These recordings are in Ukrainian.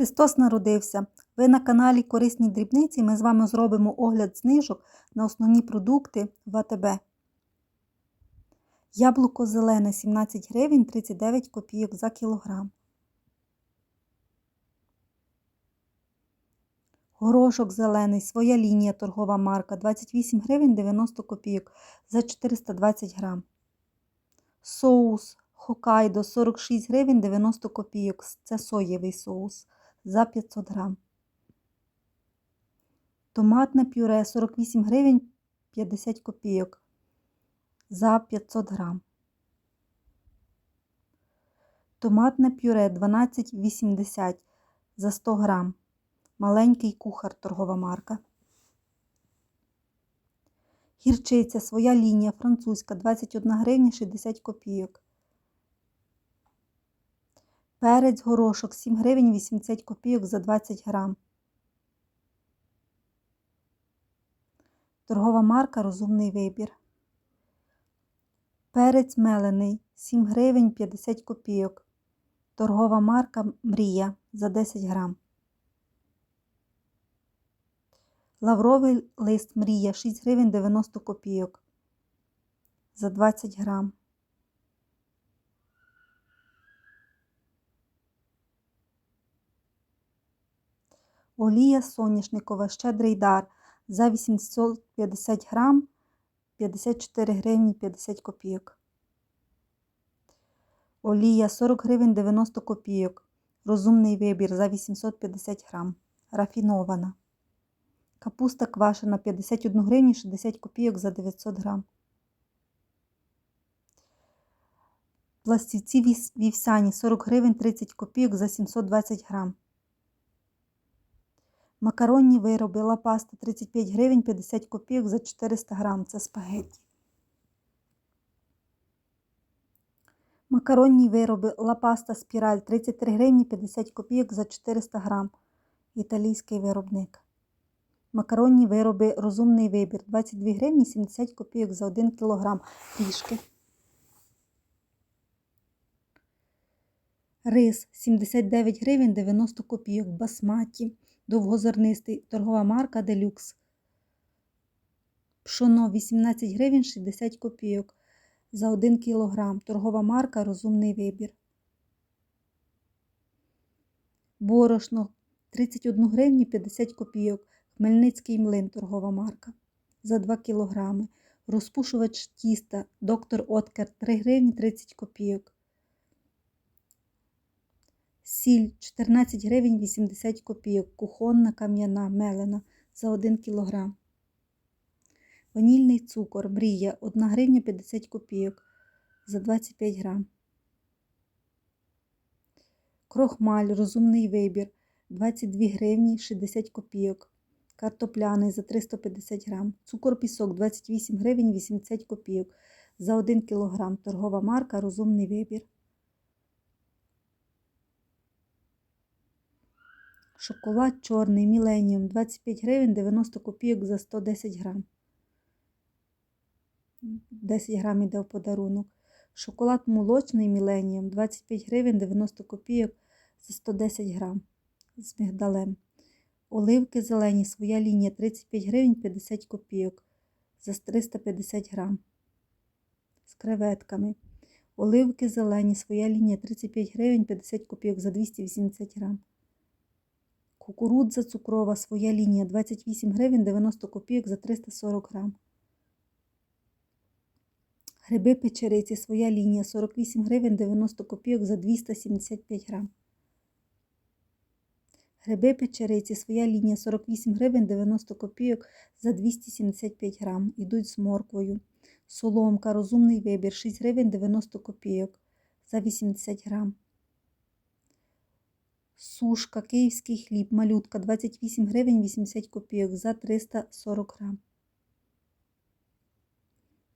Христос народився. Ви на каналі Корисні дрібниці. Ми з вами зробимо огляд знижок на основні продукти в АТБ. Яблуко зелене 17 гривень 39 копійок за кілограм. Горошок зелений, своя лінія торгова марка 28 гривень 90 копійок за 420 грам. Соус Хокайдо 46 гривень 90 копійок. Це соєвий соус за 500 грам. Томатне пюре 48 гривень 50 копійок за 500 грам. Томатне пюре 12,80 за 100 грам. Маленький кухар торгова марка. Гірчиця своя лінія французька 21 гривня 60 копійок. Перець горошок 7 гривень 80 копійок за 20 грам. Торгова марка Розумний вибір. Перець мелений 7 гривень 50 копійок. Торгова марка Мрія за 10 грам. Лавровий лист Мрія 6 гривень 90 копійок за 20 грам. Олія соняшникова щедрий дар за 850 грам 54 гривні 50 копійок. Олія 40 гривень 90 копійок. Розумний вибір за 850 грам. Рафінована. Капуста квашена 51 гривні 60 копійок за 900 грам. Пластівці вівсяні 40 гривень 30 копійок за 720 грам. Макаронні вироби лапаста 35 гривень 50 копійок за 400 грам. Це спагетті. Макаронні вироби лапаста спіраль 33 гривні 50 копійок за 400 грам. Італійський виробник. Макаронні вироби розумний вибір 22 гривні 70 копійок за 1 кілограм пішки. Рис 79 гривень 90 копійок басматі. Довгозернистий торгова марка Делюкс. Пшоно 18 гривень 60 копійок за 1 кілограм. Торгова марка Розумний вибір. Борошно 31 гривні 50 копійок. Хмельницький млин торгова марка. За 2 кілограми. Розпушувач тіста. Доктор Откер 3 гривні 30 копійок. Сіль 14 гривень 80 копійок. Кухонна кам'яна мелена за 1 кілограм. Ванільний цукор мрія 1 гривня 50 копійок за 25 грам. Крохмаль розумний вибір 22 гривні 60 копійок. Картопляний за 350 грам. Цукор пісок 28 гривень 80 копійок за 1 кілограм. Торгова марка Розумний вибір. Шоколад чорний Міленіум 25 гривень 90 копійок за 110 грам. 10 грам іде в подарунок. Шоколад молочний Міленіум 25 гривень 90 копійок за 110 грам з мигдалем. Оливки зелені, своя лінія 35 гривень 50 копійок за 350 грам. З креветками. Оливки зелені, своя лінія 35 гривень 50 копійок за 280 грам. Кукурудза цукрова, своя лінія 28 гривень 90 копійок за 340 грам. Гриби печериці, своя лінія 48 гривень 90 копійок за 275 грам. Гриби печериці, своя лінія 48 гривень 90 копійок за 275 грам. Ідуть з морквою. Соломка, розумний вибір 6 гривень 90 копійок за 80 грам. Сушка, київський хліб, малютка 28 гривень 80 копійок за 340 грам.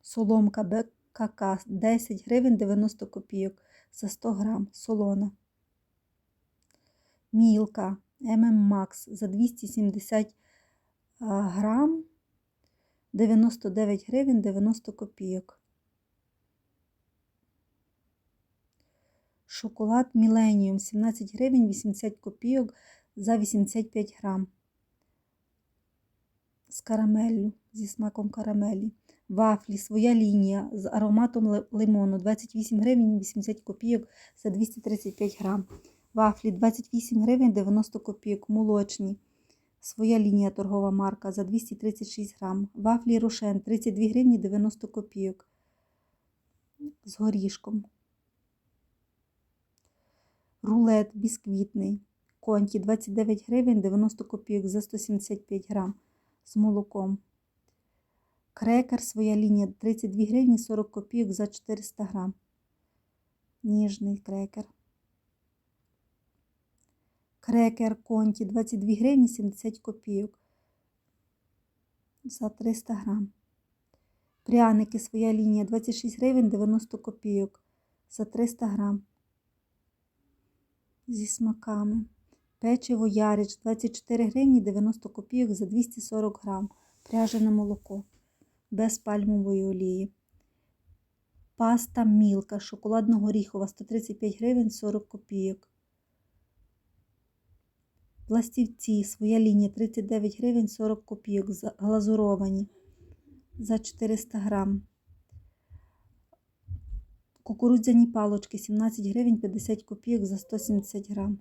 Соломка БКК 10 гривень 90 копійок за 100 грам. Солона. Мілка ММ Макс за 270 грам 99 гривень 90 копійок. Шоколад Міленіум 17 гривень 80 копійок за 85 грам. З карамеллю, зі смаком карамелі. Вафлі, своя лінія з ароматом лимону 28 гривень 80 копійок за 235 грам. Вафлі 28 гривень 90 копійок, молочні. Своя лінія торгова марка за 236 грам. Вафлі Рошен 32 гривні 90 копійок. З горішком. Рулет бісквітний. Конті 29 гривень 90 копійок за 175 грам з молоком. Крекер своя лінія 32 гривні 40 копійок за 400 грам. Ніжний крекер. Крекер конті 22 гривні 70 копійок за 300 грам. Пряники своя лінія 26 гривень 90 копійок за 300 грам. Зі смаками. Печиво Ярич 24 гривні 90 копійок за 240 грам. Пряжене молоко без пальмової олії. Паста Мілка шоколадно-горіхова 135 гривень 40 копійок. Пластівці своя лінія 39 гривень 40 копійок глазуровані за 400 грам. Кукурудзяні палочки 17 гривень 50 копійок за 170 грам.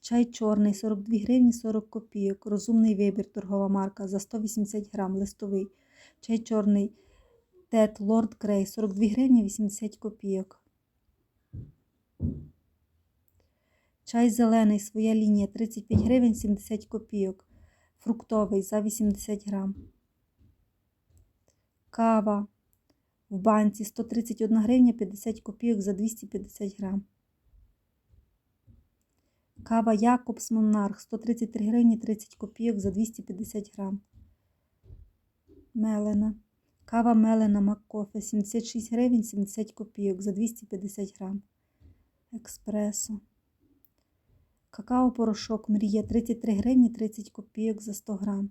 Чай чорний 42 гривні 40 копійок. Розумний вибір торгова марка за 180 грам листовий. Чай чорний Тет Лорд Грей 42 гривні 80 копійок. Чай зелений, своя лінія 35 гривень 70 копійок. Фруктовий за 80 грам. Кава в банці 131 гривня 50 копійок за 250 грам. Кава Якобс Монарх 133 гривні 30 копійок за 250 грам. Мелена. Кава Мелена Маккофе 76 гривень 70 копійок за 250 грам. Експресо. Какао-порошок Мрія 33 гривні 30 копійок за 100 грам.